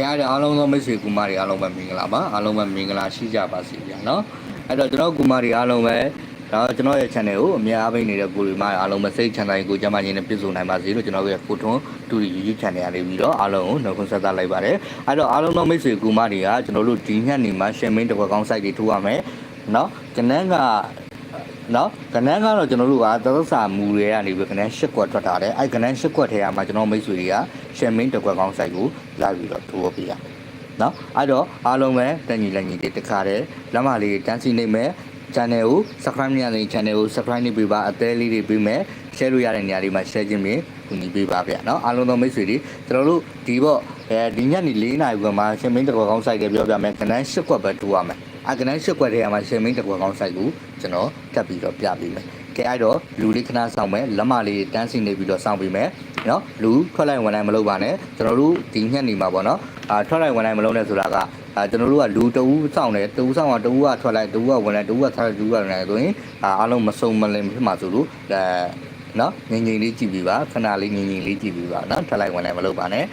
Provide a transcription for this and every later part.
ကဲအားရအားလုံးသောမိတ်ဆွေကူမတွေအားလုံးပဲမင်္ဂလာပါအားလုံးပဲမင်္ဂလာရှိကြပါစေဗျာနော်အဲ့တော့ကျွန်တော်ကူမတွေအားလုံးပဲဒါကျွန်တော်ရဲ့ channel ကိုအများအားပေးနေတဲ့ကိုရီမအားလုံးပဲစိတ်ချမ်းသာရင်ကိုကြမ်းမာခြင်းနဲ့ပြည့်စုံနိုင်ပါစေလို့ကျွန်တော်ရဲ့ကိုထွန်းတူရီ YouTube channel ကနေပြီးတော့အားလုံးကိုနှုတ်ခွန်းဆက်သလိုက်ပါတယ်အဲ့တော့အားလုံးသောမိတ်ဆွေကူမတွေကကျွန်တော်တို့ဒီညနေမှာ share main တစ်ခွက်ကောင်း site တွေထိုးရမယ်နော်ကျွန်တော်က နော်ကနန်းကတော့ကျွန်တော်တို့ကသသစာမူတွေကနေပြီးကနန်း၈ကွက်ထွက်တာတယ်အဲ့ကနန်း၈ကွက်ထဲမှာကျွန်တော်မိတ်ဆွေတွေက share main တစ်ခွက်ကောင်း site ကိုလာပြီးတော့ထိုးပေးရနော်အဲ့တော့အားလုံးပဲတညီလက်ညီတွေတခါတည်းလက်မလေးတန်းစီနေမယ် channel ကို subscribe လုပ်ရတဲ့ channel ကို subscribe လုပ်ပေးပါအသေးလေးတွေပေးမယ် share လို့ရတဲ့နေရာတွေမှာ share ခြင်းဖြင့်ကူညီပေးပါဗျာเนาะအားလုံးသောမိတ်ဆွေတွေကျွန်တော်တို့ဒီပေါ့အဲဒီညနေ၄နာရီကမှ share main တစ်ခွက်ကောင်း site တွေပြောပြမယ်ကနန်း၈ကွက်ပဲထိုးရမယ် အာဂနိုင်းရှစ်ကွက်ထဲမှာရှင်မင်းတကွက်ကောင်းဆိုင်ကိုကျွန်တော်ထပ်ပြီးတော့ပြပေးမယ်ကဲအဲ့တော့လူလေးခဏဆောင်မယ်လက်မလေးတန်းစီနေပြီးတော့ဆောင်ပေးမယ်နော်လူထွက်လိုက်ဝင်လိုက်မလုပ်ပါနဲ့ကျွန်တော်တို့ဒီညက်နေမှာပေါ့နော်အာထွက်လိုက်ဝင်လိုက်မလုပ်နဲ့ဆိုတာကအာကျွန်တော်တို့ကလူတဦးစောင့်တယ်တဦးစောင့်ကတဦးကထွက်လိုက်တဦးကဝင်လိုက်တဦးကထွက်တဦးကဝင်လိုက်ဆိုရင်အာအလုံးမစုံမလင်ဖြစ်မှာဆိုလို့အဲနော်ငင်ငင်လေးကြည့်ပြီးပါခဏလေးငင်ငင်လေးကြည့်ပြီးပါနော်ထွက်လိုက်ဝင်လိုက်မလုပ်ပါနဲ့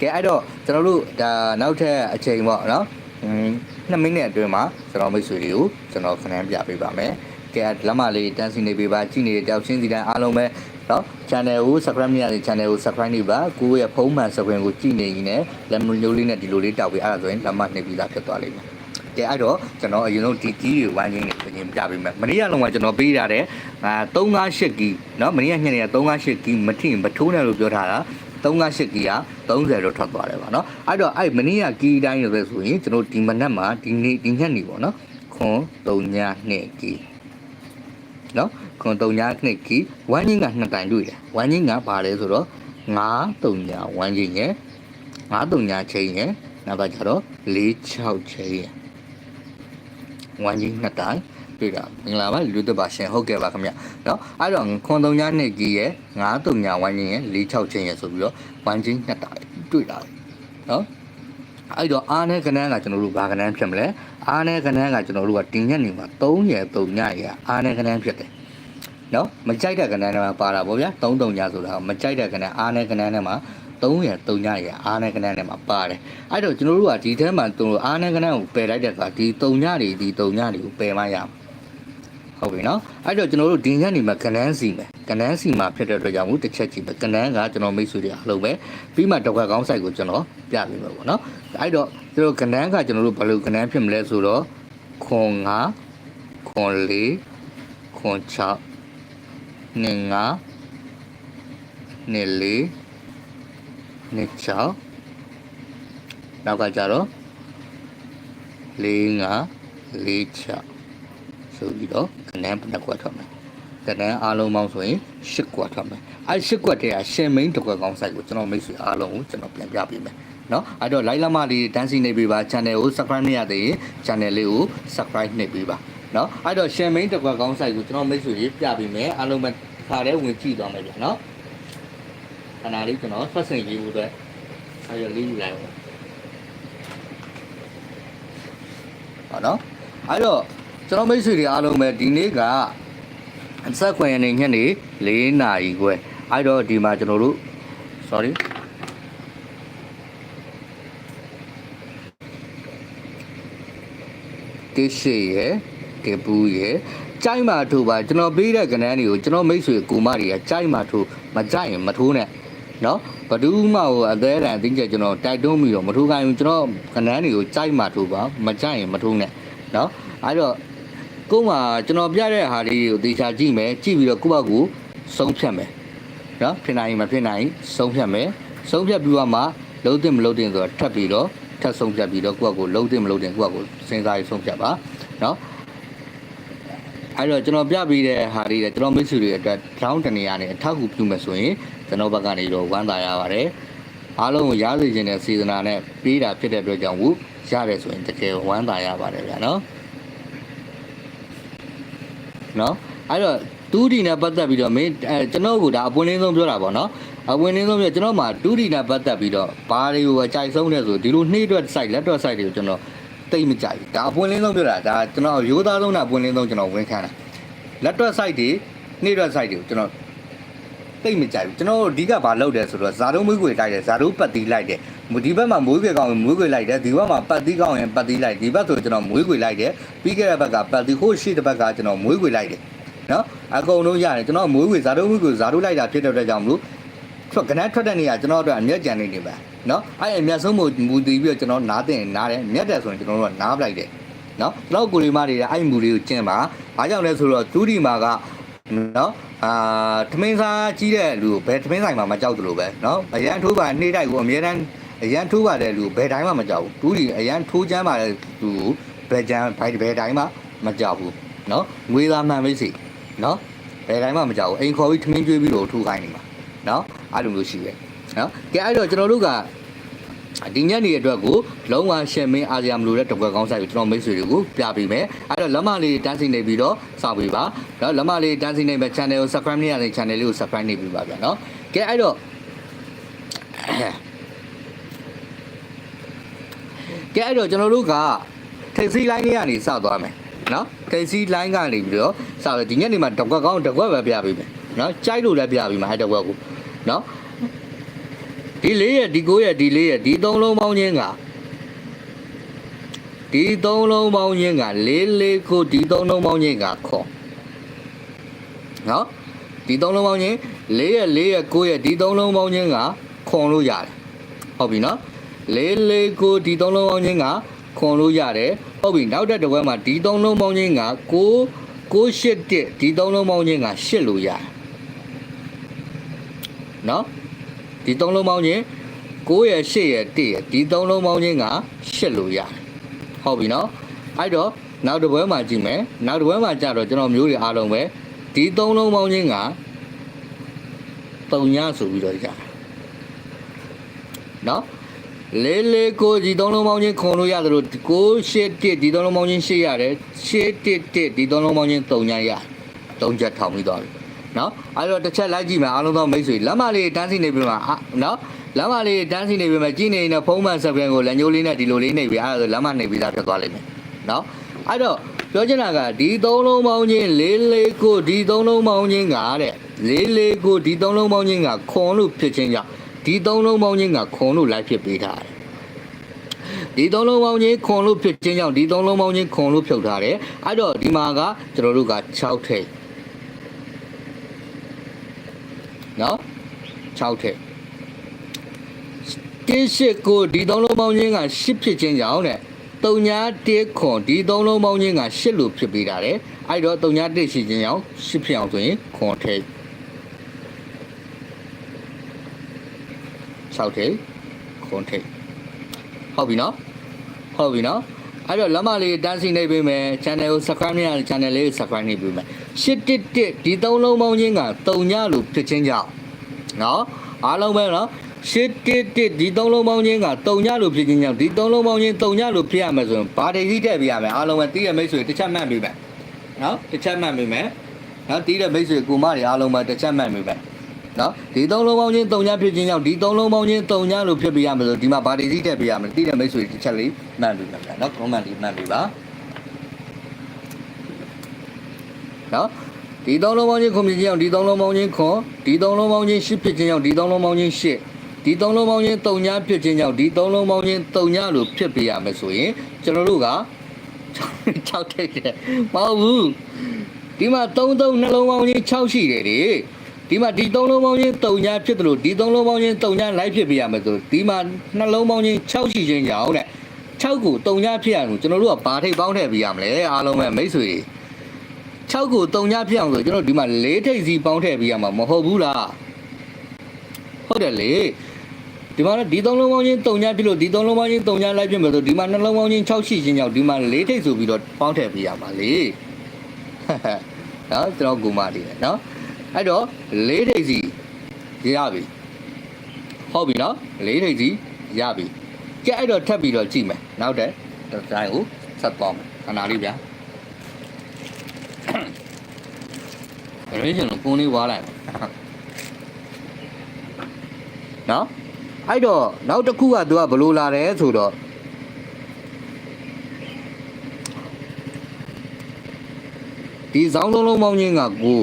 ကဲအဲ့တော့ကျွန်တော်တို့ဒါနောက်ထပ်အချိန်ပေါ့နော် 2မိနစ်အတွင်းမှာကျွန်တော်မိတ်ဆွေတွေကိုကျွန်တော်ခဏပြပေးပါမယ်ကဲလက်မလေးတန်းစီနေပေးပါကြည့်နေတဲ့တယောက်ချင်းစီတိုင်းအားလုံးပဲနော် channel ကို subscribe မရတဲ့ channel ကို subscribe နေပါကိုယ့်ရဲ့ဖုန်းမှန် screen ကိုကြည့်နေရင်လည်းလက်မျိုးလေးနဲ့ဒီလိုလေးတောက်ပြီးအဲ့ဒါဆိုရင်လက်မနှိပ်ပြီးသားဖြစ်သွားလိမ့်မယ်ကဲအဲ့တော့ကျွန်တော်အရင်ဆုံးဒီကြီးကိုဝိုင်းရင်းနဲ့ပြင်ပြပေးမယ်မနေ့ကလုံးဝကျွန်တော်ပေးထားတဲ့358ကီနော်မနေ့ကညနေက358ကီမထင်မထိုးနဲ့လို့ပြောထားတာ 358ကီက30လို့ထွက်သွားတယ်ပါเนาะအဲ့တော့အဲ့မနေ့ကကီတိုင်းလို့ပဲဆိုရင်ကျွန်တော်ဒီမနက်မှာဒီနေ့ဒီညနေပေါ့เนาะခွန်32ကီနော်ခွန်3ညနှစ်ကီဝမ်းချင်းကနှစ်တိုင်တွေ့တယ်ဝမ်းချင်းကဘာလဲဆိုတော့9 3ညဝမ်းချင်းရဲ့9 3ညချင်းရဲ့နောက်ကကျတော့4 6ချင်းရဲ့ဝမ်းချင်းနှစ်တိုင် တွေ့တာမင်္ဂလာပါလူသက်ပါရှင်ဟုတ်ကဲ့ပါခင်ဗျเนาะအဲ့တော့ခွန်3ညနှစ်ကီရဲ့9 3ညဝမ်းချင်းရဲ့4 6ချင်းရဲ့ဆိုပြီးတော့ဝမ်းချင်းနှစ်တိုင်တွေ့တာเนาะအဲ့တော့အားနဲ့ကနန်းကကျွန်တော်တို့ဘာကနန်းဖြစ်မလဲအားနဲ့ကနန်းကကျွန်တော်တို့ကတင်ညက်နေမှာ3ရယ်3ညရယ်အားနဲ့ကနန်းဖြစ်တယ်နော်မကြိုက်တဲ့ကနန်းတွေမှာပါတာဗောဗျာ3 3ညဆိုတာမကြိုက်တဲ့ကနန်းအားနဲ့ကနန်းတွေမှာ3ရယ်3ညရယ်အားနဲ့ကနန်းတွေမှာပါတယ်အဲ့တော့ကျွန်တော်တို့ကဒီထဲမှာသူတို့အားနဲ့ကနန်းကိုပယ်လိုက်တဲ့အခါဒီ3ညတွေဒီ3ညတွေကိုပယ်မှရမှာ ဟုတ်ပြီနော်အဲ့တော့ကျွန်တော်တို့ဒီညနေမှာကနန်းစီမယ်ကနန်းစီမှာဖြစ်တဲ့အတွက်ကြောင့်မို့တစ်ချက်ကြည့်ပဲကနန်းကကျွန်တော်မိတ်ဆွေတွေအားလုံးပဲပြီးမှတစ်ခွက်ကောင်းဆိုင်ကိုကျွန်တော်ပြပေးမယ်ပေါ့နော်အဲ့တော့ကျွန်တော်ကနန်းကကျွန်တော်တို့ဘယ်လိုကနန်းဖြစ်မလဲဆိုတော့ခွန်9ခွန်4ခွန်6နှစ်9နှစ်4နှစ်6နောက်ကကြတော့4 5 4 6 ဆိုပြီးတော့ကနန်းတစ်ခွက်ထွက်မယ်ကနန်းအားလုံးပေါင်းဆိုရင်10ခွက်ထွက်မယ်အဲ10ခွက်တည်းကရှယ်မိန်တစ်ခွက်ကောင်းဆိုင်ကိုကျွန်တော်မိတ်ဆွေအားလုံးကိုကျွန်တော်ပြန်ပြပေးမယ်နော်အဲ့တော့ like လမလေးတန်းစီနေပေးပါ channel ကို subscribe မရသေးရင် channel လေးကို subscribe နှိပ်ပေးပါနော်အဲ့တော့ share main တစ်ခွက်ကောင်းဆိုင်ကိုကျွန်တော်မိတ်ဆွေကြီးပြပေးမယ်အားလုံးပဲခါတဲ့ဝင်ကြည့်သွားမယ်ဗျနော်ခဏလေးကျွန်တော်ဆက်စင်ရေးဖို့အတွက်အဲ့ရလေးယူလိုက်အောင်ဟောနော်အဲ့တော့ ကျွန်တော်မိတ်ဆွေတွေအားလုံးပဲဒီနေ့ကအဆက်ခွင့်ရနေညနေ၄နာရီခွဲအဲ့တော့ဒီမှာကျွန်တော်တို့ sorry တိရှိရဲ့ကေပူရဲ့ကြိုက်မှထိုးပါကျွန်တော်ပေးတဲ့ကဏ္ဍတွေကိုကျွန်တော်မိတ်ဆွေကူမတွေကကြိုက်မှထိုးမကြိုက်ရင်မထိုးနဲ့နော်ဘဒူးမှဟိုအသေးတန်အသိချက်ကျွန်တော်တိုက်တွန်းပြီးတော့မထိုးခိုင်းဘူးကျွန်တော်ကဏ္ဍတွေကိုကြိုက်မှထိုးပါမကြိုက်ရင်မထိုးနဲ့နော်အဲ့တော့ ကို့မှာကျွန်တော်ပြတဲ့ဟာလေးကိုသေချာကြည့်မယ်ကြည့်ပြီးတော့ကိုယ့်ဘက်ကိုဆုံးဖြတ်မယ်နော်ဖြစ်နိုင်ရင်မဖြစ်နိုင်ဆုံးဖြတ်မယ်ဆုံးဖြတ်ပြီးတော့မှလုံးတင်မလုံးတင်ဆိုတော့ထပ်ပြီးတော့ထပ်ဆုံးဖြတ်ပြီးတော့ကိုယ့်ဘက်ကိုလုံးတင်မလုံးတင်ကိုယ့်ဘက်ကိုစဉ်းစားပြီးဆုံးဖြတ်ပါနော်အဲ့တော့ကျွန်တော်ပြပေးတဲ့ဟာတွေကျွန်တော်မိတ်ဆွေတွေအတွက် round တနေရာနဲ့အထောက်အကူပြုမယ်ဆိုရင်ကျွန်တော်ဘက်ကနေတော့ဝမ်းသာရပါတယ်အားလုံးကိုရားစေခြင်းနဲ့စေတနာနဲ့ပေးတာဖြစ်တဲ့အတွက်ကြောင့်ဝရတယ်ဆိုရင်တကယ်ဝမ်းသာရပါတယ်ဗျာနော် နော်အဲ့တော့တူးဒီနဲ့ပတ်သက်ပြီးတော့မင်းအဲကျွန်တော်ကဒါအပွင့်လင်းဆုံးပြောတာပေါ့နော်အပွင့်လင်းဆုံးပြောကျွန်တော်မှာတူးဒီနဲ့ပတ်သက်ပြီးတော့ဘာတွေကိုအကြိုက်ဆုံးလဲဆိုဒီလိုနှိမ့်တွက် site လက်တွက် site တွေကိုကျွန်တော်တိတ်မကြိုက်ဘူးဒါအပွင့်လင်းဆုံးပြောတာဒါကျွန်တော်ရိုးသားဆုံးတာအပွင့်လင်းဆုံးကျွန်တော်ဝင်ခံတာလက်တွက် site တွေနှိမ့်တွက် site တွေကိုကျွန်တော်တိတ်မကြိုက်ဘူးကျွန်တော်တို့အဓိကဘာလုပ်တယ်ဆိုတော့ဇာတုံးမွေးခွေလိုက်တယ်ဇာတုံးပတ်တီးလိုက်တယ် ဒီဘက်မှာမွေးခွေကောင်းရင်မွေးခွေလိုက်တယ်ဒီဘက်မှာပတ်တီးကောင်းရင်ပတ်တီးလိုက်ဒီဘက်ဆိုကျွန်တော်မွေးခွေလိုက်တယ်ပြီးခဲ့တဲ့ဘက်ကပတ်တီးဟိုရှိတဲ့ဘက်ကကျွန်တော်မွေးခွေလိုက်တယ်နော်အကုန်လုံးရတယ်ကျွန်တော်မွေးခွေဇာတုံးမွေးခွေဇာတုံးလိုက်တာဖြစ်တဲ့အတွက်ကြောင့်မလို့ထွက်ကနန်းထွက်တဲ့နေရာကျွန်တော်တို့အမျက်ကြံနေနေပါနော်အဲ့အမျက်ဆုံးမူမူတည်ပြီးတော့ကျွန်တော်နားတင်နားတယ်မျက်တယ်ဆိုရင်ကျွန်တော်တို့ကနားပလိုက်တယ်နော်ကျွန်တော်ကိုရီမတွေအဲ့မူတွေကိုကျင့်ပါဘာကြောင့်လဲဆိုတော့သူဒီမာကနော်အာထမင်းစားကြီးတဲ့လူကိုဘယ်ထမင်းဆိုင်မှာမကြောက်တယ်လို့ပဲနော်အရန်ထိုးပါနှိမ့်တိုက်ကိုအများတန်း အရန်ထိုးပါတဲ့လူကိုဘယ်တိုင်းမှမကြောက်ဘူးသူဒီအရန်ထိုးချမ်းပါတဲ့လူကိုဘယ်ချမ်းဘယ်ဘယ်တိုင်းမှမကြောက်ဘူးနော်ငွေသားမှန်မိစီနော်ဘယ်တိုင်းမှမကြောက်ဘူးအိမ်ခေါ်ပြီးထမင်းကျွေးပြီးတော့ထိုးခိုင်းနေမှာနော်အဲ့လိုမျိုးရှိတယ်နော်ကဲအဲ့တော့ကျွန်တော်တို့ကဒီညနေအတွက်ကိုလုံးဝရှယ်မင်းအာဆီယံမလို့တဲ့တကွက်ကောင်းဆိုင်ကိုကျွန်တော်မိတ်ဆွေတွေကိုပြပေးမယ်အဲ့တော့လက်မလေးတန်းစီနေပြီးတော့စောင့်ပေးပါနော်လက်မလေးတန်းစီနေမဲ့ channel ကို subscribe နေရတဲ့ channel လေးကို subscribe နေပြီးပါဗျာနော်ကဲအဲ့တော့ ကဲအဲ့တော့ကျွန်တော်တို့ကထိပ်စီး line လေးကနေစသွားမယ်နော်ထိပ်စီး line ကနေပြီးတော့စတယ်ဒီညနေမှာတကွက်ကောင်းတကွက်ပဲပြပေးမယ်နော်ကြိုက်လို့လည်းပြပေးမှာအဲ့တကွက်ကိုနော်ဒီလေးရဲ့ဒီကိုရဲ့ဒီလေးရဲ့ဒီသုံးလုံးပေါင်းချင်းကဒီသုံးလုံးပေါင်းချင်းကလေးလေးကိုဒီသုံးလုံးပေါင်းချင်းကခေါ်နော်ဒီသုံးလုံးပေါင်းချင်းလေးရဲ့လေးရဲ့ကိုရဲ့ဒီသုံးလုံးပေါင်းချင်းကခွန်လို့ရတယ်ဟုတ်ပြီနော် လေးလေးကိုဒီသုံးလုံးပေါင်းချင်းကခွန်လို့ရတယ်ဟုတ်ပြီနောက်တဲ့တစ်ဝက်မှာဒီသုံးလုံးပေါင်းချင်းကကိုကိုရှစ်တစ်ဒီသုံးလုံးပေါင်းချင်းကရှစ်လို့ရတယ်နော်ဒီသုံးလုံးပေါင်းချင်း9ရဲ့8ရဲ့1ရဲ့ဒီသုံးလုံးပေါင်းချင်းက8လို့ရတယ်ဟုတ်ပြီနော်အဲ့တော့နောက်တစ်ပွဲမှာကြည့်မယ်နောက်တစ်ပွဲမှာကြတော့ကျွန်တော်မျိုးတွေအားလုံးပဲဒီသုံးလုံးပေါင်းချင်းက3ညဆိုပြီးတော့ရတယ်နော် လေးလေးကိုဒီသုံးလုံးပေါင်းချင်းခုံလို့ရတယ်လို့6 8 1ဒီသုံးလုံးပေါင်းချင်း8ရတယ်8 1 1ဒီသုံးလုံးပေါင်းချင်း3ညရတယ်3ချက်ထောင်ပြီးသွားပြီနော်အဲ့တော့တစ်ချက်လိုက်ကြည့်မယ်အားလုံးသောမိတ်ဆွေလက်မလေးတန်းစီနေပြီမှာအာနော်လက်မလေးတန်းစီနေပြီမှာကြည့်နေရင်ဖုံးမှန်ဆက်ပြန်ကိုလက်ညှိုးလေးနဲ့ဒီလိုလေးနေပြီအဲ့ဒါဆိုလက်မနေပြီသားဖြစ်သွားလိမ့်မယ်နော်အဲ့တော့ပြောချင်တာကဒီသုံးလုံးပေါင်းချင်းလေးလေးကိုဒီသုံးလုံးပေါင်းချင်းကတဲ့လေးလေးကိုဒီသုံးလုံးပေါင်းချင်းကခွန်လို့ဖြစ်ချင်းကြောင့် ဒီသုံးလုံးပေါင်းချင်းကခွန်လို့လိုက်ဖြစ်ပေးထားတယ်ဒီသုံးလုံးပေါင်းချင်းခွန်လို့ဖြစ်ချင်းကြောင့်ဒီသုံးလုံးပေါင်းချင်းခွန်လို့ဖြုတ်ထားတယ်အဲ့တော့ဒီမှာကကျွန်တော်တို့က6ထိပ်နော်6ထက်တင်းရှိကိုဒီသုံးလုံးပေါင်းချင်းက10ဖြစ်ခြင်းကြောင့်တဲ့တုံညာတေးခွန်ဒီသုံးလုံးပေါင်းချင်းက10လို့ဖြစ်ပေးတာတဲ့အဲ့တော့တုံညာတေးရှိခြင်းကြောင့်10ဖြစ်အောင်ဆိုရင်ခွန်ထိတ် 6ထိတ်ခွန်ထိတ်ဟုတ်ပြီနော်ဟုတ်ပြီနော်အဲ့တော့လက်မလေးတန်းစီနေပေးမယ် channel ကို subscribe နေရတဲ့ channel လေးကို subscribe နေပေးမယ်811ဒီသုံးလုံးပေါင်းချင်းကတုံညာလို့ဖြစ်ခြင်းကြောင့်နော်အားလုံးပဲနော်811ဒီသုံးလုံးပေါင်းချင်းကတုံညလို့ဖြစ်ခြင်းကြောင့်ဒီသုံးလုံးပေါင်းချင်းတုံညလို့ဖြစ်ရမယ်ဆိုရင်ဘာတွေကြီးထည့်ပြရမယ်အားလုံးပဲတီးရမိတ်ဆွေတစ်ချက်မှတ်ပေးမယ်နော်တစ်ချက်မှတ်ပေးမယ်နော်တီးတဲ့မိတ်ဆွေကိုမတွေအားလုံးပဲတစ်ချက်မှတ်ပေးမယ် နော်ဒီသုံးလုံးပေါင်းချင်းတုံညဖြစ်ခြင်းကြောင့်ဒီသုံးလုံးပေါင်းချင်းတုံညလို့ဖြစ်ပြရမယ်ဆိုဒီမှာဘာတွေကြီးထည့်ပြရမယ်တီးတဲ့မိတ်ဆွေတစ်ချက်လေးမှတ်ပေးမယ်နော် comment လေးမှတ်ပေးပါနော်ဒီသုံးလုံးပေါင်းချင်းခွန်ဖြစ်ခြင်းကြောင့်ဒီသုံးလုံးပေါင်းချင်းခွန်ဒီသုံးလုံးပေါင်းချင်းရှစ်ဖြစ်ခြင်းကြောင့်ဒီသုံးလုံးပေါင်းချင်းရှစ်ဒီသုံးလုံးပေါင်းချင်းတုံညာဖြစ်ခြင်းကြောင့်ဒီသုံးလုံးပေါင်းချင်းတုံညာလို့ဖြစ်ပြရမယ်ဆိုရင်ကျွန်တော်တို့က6ထိတ်တယ်မဟုတ်ဘူးဒီမှာ3 3နှလုံးပေါင်းချင်း6ရှိတယ်လေ ဒီမှာဒီသုံးလုံးပေါင်းချင်းတုံညာဖြစ်တယ်လို့ဒီသုံးလုံးပေါင်းချင်းတုံညာလိုက်ဖြစ်ပြရမယ်ဆိုဒီမှာနှလုံးပေါင်းချင်း6ရှိခြင်းကြောင့်တဲ့6ကိုတုံညာဖြစ်ရလို့ကျွန်တော်တို့ကဘာထိတ်ပေါင်းထည့်ပြရမလဲအားလုံးပဲမိတ်ဆွေတွေ6ကို3ညပြအောင်ဆိုကျွန်တော်ဒီမှာ၄ထိပ်စီပေါင်းထည့်ပေးရမှာမဟုတ်ဘူးလားဟုတ်တယ်လေဒီမှာဒီ3လုံးပေါင်းချင်း3ညပြလို့ဒီ3လုံးပေါင်းချင်း3ညလိုက်ပြမယ်ဆိုဒီမှာနှလုံးပေါင်းချင်း6ရှိချင်းကြောင့်ဒီမှာ၄ထိပ်ဆိုပြီးတော့ပေါင်းထည့်ပေးရမှာလေနော်ကျွန်တော်ကူမလေးနော် အဲ့တော့၄ထိပ်စီရပြီဟုတ်ပြီနော်၄ထိပ်စီရပြီကြက်အဲ့တော့ထပ်ပြီးတော့ကြည့်မယ်နောက်တဲ့တိုင်းကိုဆက်သွားမယ်ခဏလေးဗျာရွေးချင်လို့ပုံလေးဝါလိုက်နော်အဲ့တော့နောက်တစ်ခုကသူကဘလို့လာတယ်ဆိုတော့ဒီစောင်းလုံးလုံးပေါင်းချင်းကကို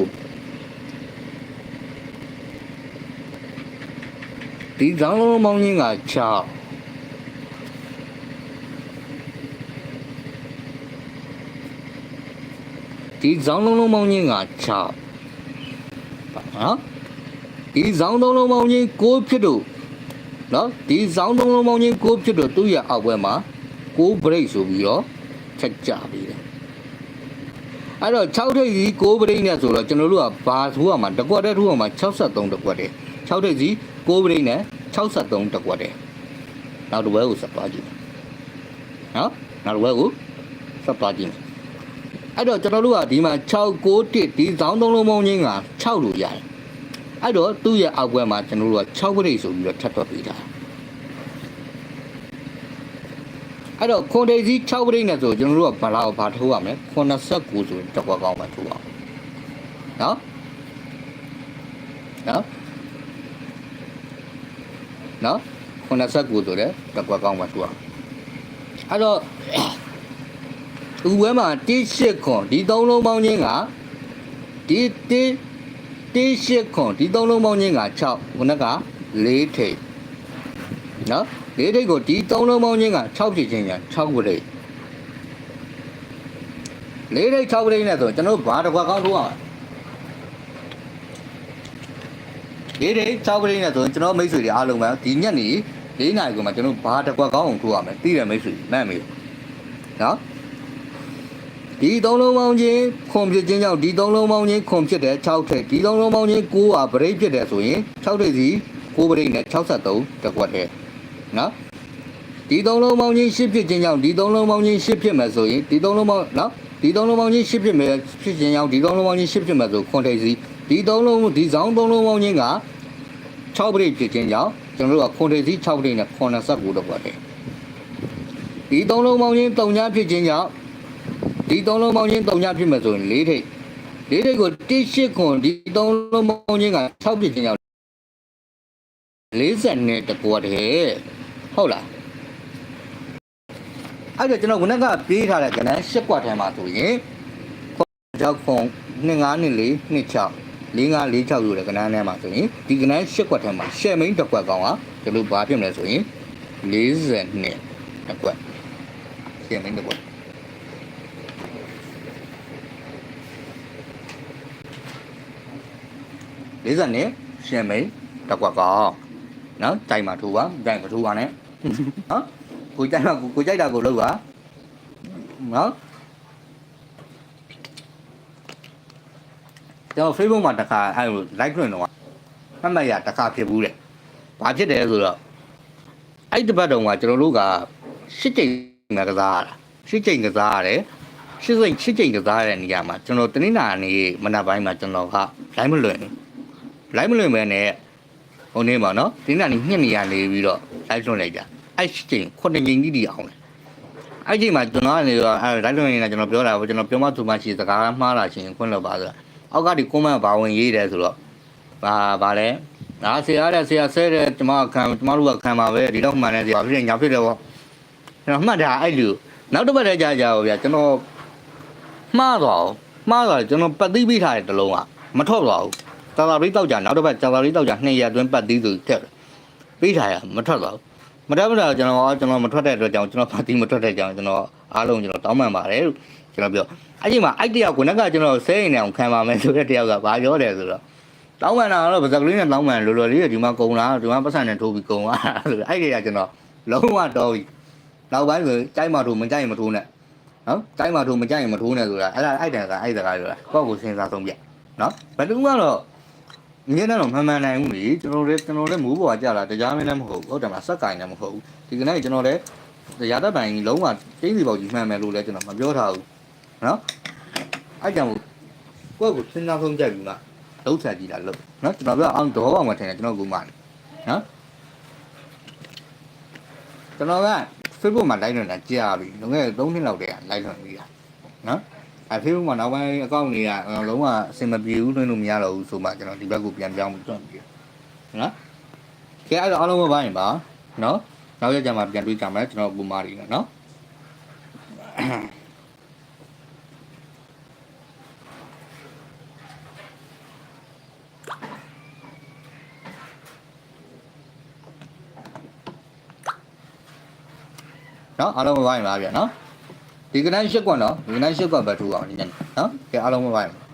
ဒီဇောင်းလုံးလုံးပေါင်းချင်းက6ဒီဇောင်းလုံးလုံးပေါင်းချင်းက6နော်ဒီဇောင်းသုံးလုံးပေါင်းချင်း6ဖြစ်တို့နော်ဒီဇောင်းသုံးလုံးပေါင်းချင်း6ဖြစ်တို့သူ့ရဲ့အောက်ဘက်မှာ6 break ဆိုပြီးတော့ချက်ကြပြီးတယ်အဲ့တော့6ထိပ်စီ6 break နဲ့ဆိုတော့ကျွန်တော်တို့ကဘာထိုးရမှာတကွက်တည်းထိုးရမှာ63တကွက်တည်း6ထိပ်စီ 6 break နဲ့63တကွက်တည်းနောက်တစ်ဘက်ကိုဆက်သွားကြည့်မယ်နော်နောက်တစ်ဘက်ကိုဆက်သွားကြည့်မယ်အဲ့တော့ကျွန်တော်တို့ကဒီမှာ6 9 1ဒီဇောင်းသုံးလုံးပေါင်းချင်းက6လို့ရတယ်အဲ့တော့သူ့ရဲ့အောက်ဘက်မှာကျွန်တော်တို့က6 break ဆိုပြီးတော့ထပ်တော့ပေးတာအဲ့တော့ခွန်ဒေးစီ6ပရိတ်နဲ့ဆိုကျွန်တော်တို့ကဘလာကိုဘာထိုးရမလဲ89ဆိုရင်တစ်ခွက်ကောင်းမှထိုးအောင်နော်နော် နော်89ဆိုတဲ့တစ်ခွက်ကောင်းမှထိုးအောင်အဲ့တော့ဥဝဲမှာ1.8ခွန်ဒီသုံးလုံးပေါင်းချင်းကဒီ1 1.8ခွန်ဒီသုံးလုံးပေါင်းချင်းက6ခုနက4ထိပ်နော်လေးထိပ်ကိုဒီသုံးလုံးပေါင်းချင်းက6ဖြစ်ချင်းက6ခုထိပ်လေးထိပ်6ခုထိပ်နဲ့ဆိုကျွန်တော်တို့ဘာတစ်ခွက်ကောင်းထိုးအောင် လေးထိပ်6ခုထိပ်နဲ့ဆိုကျွန်တော်မိတ်ဆွေတွေအားလုံးပဲဒီညက်နေ၄နာရီကမှကျွန်တော်ဘာတစ်ခွက်ကောင်းအောင်ထိုးရမယ်သိတယ်မိတ်ဆွေမှတ်မေနော်ဒီသုံးလုံးပေါင်းချင်းခွန်ဖြစ်ခြင်းကြောင့်ဒီသုံးလုံးပေါင်းချင်းခွန်ဖြစ်တယ်6ထိပ်ဒီသုံးလုံးပေါင်းချင်း9ဟာဗရိတ်ဖြစ်တယ်ဆိုရင်6ထိပ်စီ9ဗရိတ်နဲ့63တစ်ခွက်တည်းနော်ဒီသုံးလုံးပေါင်းချင်းရှစ်ဖြစ်ခြင်းကြောင့်ဒီသုံးလုံးပေါင်းချင်းရှစ်ဖြစ်မယ်ဆိုရင်ဒီသုံးလုံးပေါင်းနော်ဒီသုံးလုံးပေါင်းချင်းရှစ်ဖြစ်မယ်ဖြစ်ခြင်းကြောင့်ဒီသုံးလုံးပေါင်းချင်းရှစ်ဖြစ်မယ်ဆိုခွန်ထိပ်စီ ဒီသုံးလုံးဒီဇောင်းသုံးလုံးပေါင်းချင်းက6ပြည့်ဖြစ်ခြင်းကြောင့်ကျွန်တော်တို့ကခွန်ထိပ်စီ6ပြည့်နဲ့89တော့ပါတယ်ဒီသုံးလုံးပေါင်းချင်း3ညဖြစ်ခြင်းကြောင့်ဒီသုံးလုံးပေါင်းချင်း3ညဖြစ်မယ်ဆိုရင်4ထိပ်4ထိပ်ကို1.8ခွန်ဒီသုံးလုံးပေါင်းချင်းက6ဖြစ်ခြင်းကြောင့်40နဲ့တကွာတည်းဟုတ်လားအဲ့တော့ကျွန်တော်ခုနကပြေးထားတဲ့ကဏ္ဍ၈ကွက်ထဲမှာဆိုရင်ကြောက်ခွန်25နှစ်4 26 4546လို့တဲ့ကဏ္ဍထဲမှာဆိုရင်ဒီကဏ္ဍ၈ကွက်ထဲမှာရှယ်မိန်တစ်ကွက်ကောင်ကဒီလိုဘာဖြစ်မလဲဆိုရင်40နှစ်တစ်ကွက်ရှယ်မိန်တစ်ကွက်40နှစ်ရှယ်မိန်တစ်ကွက်ကောင်နော်တိုင်မှာထိုးပါတိုင်မထိုးပါနဲ့နော်ကိုကြိုက်တာကိုကိုကြိုက်တာကိုလုပ်ပါနော် ကျွန်တော် Facebook မှာတခါအဲလို like လွှင့်တော့မှတ်မှတ်ရတခါဖြစ်ဘူးတဲ့ဘာဖြစ်တယ်ဆိုတော့အဲ့ဒီဘက်တုန်းကကျွန်တော်တို့ကရှစ်ကြိမ်မှာကစားရတာရှစ်ကြိမ်ကစားရတယ်ရှစ်စိမ်ရှစ်ကြိမ်ကစားရတဲ့နေရာမှာကျွန်တော်တနင်္လာနေ့မနက်ပိုင်းမှာကျွန်တော်က live မလွှင့်ဘူး live မလွှင့်မဲနဲ့ဟိုနေ့မှာနော်တနင်္လာနေ့ညနေရနေပြီးတော့ live လွှင့်လိုက်ကြအဲ့ရှစ်ကြိမ်ခုနှစ်ကြိမ်တိတိအောင်လေအဲ့ဒီမှာကျွန်တော်ကနေတော့အဲ live လွှင့်နေတာကျွန်တော်ပြောတာပေါ့ကျွန်တော်ပြောမှသူမှရှိစကားမှားလာချင်းခွင့်လို့ပါဆိုတာ အောက်ကဒီ comment ဘာဝင်ရေးတယ်ဆိုတော့ဘာဘာလဲဒါဆရာတဲ့ဆရာဆဲတဲ့ကျွန်မခံကျွန်မတို့ကခံပါပဲဒီတော့မှန်တယ်ဆရာဖြစ်ညာဖြစ်တယ်ပေါ့ကျွန်တော်မှတ်တာအဲ့လူနောက်တစ်ပတ်တည်းကြာကြာပါဗျာကျွန်တော်မှားသွားမှားသွားကျွန်တော်ပတ်သိပြီးထားတဲ့တလုံးကမထွက်သွားဘူးတာတာလေးတောက်ကြနောက်တစ်ပတ်တာတာလေးတောက်ကြနှစ်ရက်အတွင်းပတ်သိသူထက်ပြီးထားရမထွက်သွားဘူးမတက်မတက်ကျွန်တော်ကျွန်တော်မထွက်တဲ့အတွက်ကြောင့်ကျွန်တော်ပတ်သိမထွက်တဲ့ကြောင့်ကျွန်တော်အားလုံးကျွန်တော်တောင်းပန်ပါတယ်လို့ ကျွန်တော်ပြောအဲ့ဒီမှာအဲ့တယောက်ကိုကကျွန်တော်ဆဲရင်အောင်ခံပါမယ်ဆိုတဲ့တယောက်ကဘာပြောတယ်ဆိုတော့တောင်းပန်တာတော့ဗဇက်ကလေးနဲ့တောင်းပန်လောလောလေးဒီမှာကုံလာဒီမှာပတ်စံနဲ့ထိုးပြီးကုံလာဆိုအဲ့ဒီကကျွန်တော်လုံးဝတော့ပြီနောက်ပိုင်းဆိုကြိုက်မှထိုးမကြိုက်ရင်မထိုးနဲ့နော်ကြိုက်မှထိုးမကြိုက်ရင်မထိုးနဲ့ဆိုတာအဲ့ဒါအဲ့တန်ကအဲ့တကားဆိုတာကိုယ့်ကိုစဉ်းစားဆုံးပြနော်ဘယ်သူမှတော့ငင်းတော့မှန်မှန်နိုင်ဘူးလေကျွန်တော်လည်းကျွန်တော်လည်းမူးပေါ်ကြလာတရားမင်းလည်းမဟုတ်ဘူးဟုတ်တယ်မလားစက်ကင်လည်းမဟုတ်ဘူးဒီကနေ့ကျွန်တော်လည်းရာသက်ပိုင်လုံးဝကျင်းစီပေါက်ကြီးမှန်မယ်လို့လည်းကျွန်တော်မပြောထားဘူး နော်အဲ့ကြောင့်ကိုယ့်ကိုစဉ်းစားဆုံးကြပြီလားလှုပ်ဆက်ကြည့်တာလို့နော်ကျွန်တော်ပြောအောင်တော့ပါမှထင်တယ်ကျွန်တော်ကမှနော်ကျွန်တော်က Facebook မှာ live လွှင့်တာကြာပြီလွန်ခဲ့တဲ့3နှစ်လောက်တည်းက live လွှင့်ပြီးတာနော်အဲ Facebook မှာနောက်ပိုင်းအကောင့်တွေကလုံးဝအဆင်မပြေဘူးလွှင့်လို့မရတော့ဘူးဆိုမှကျွန်တော်ဒီဘက်ကိုပြန်ပြောင်းပြီးတွန့်ပြီးနော်ကဲအဲ့တော့အားလုံးပဲပါရင်ပါနော်နောက်ရက်ကြမှာပြန်တွေ့ကြမယ်ကျွန်တော်ဘူမာရီနော် နော်အားလုံးမပိုင်းပါဗျာနော်ဒီကနေ့ရှစ်ကွက်နော်ဒီကနေ့ရှစ်ကွက်ပဲထူအောင်ဒီညနေနော်ကဲအားလုံးမပိုင်းပါ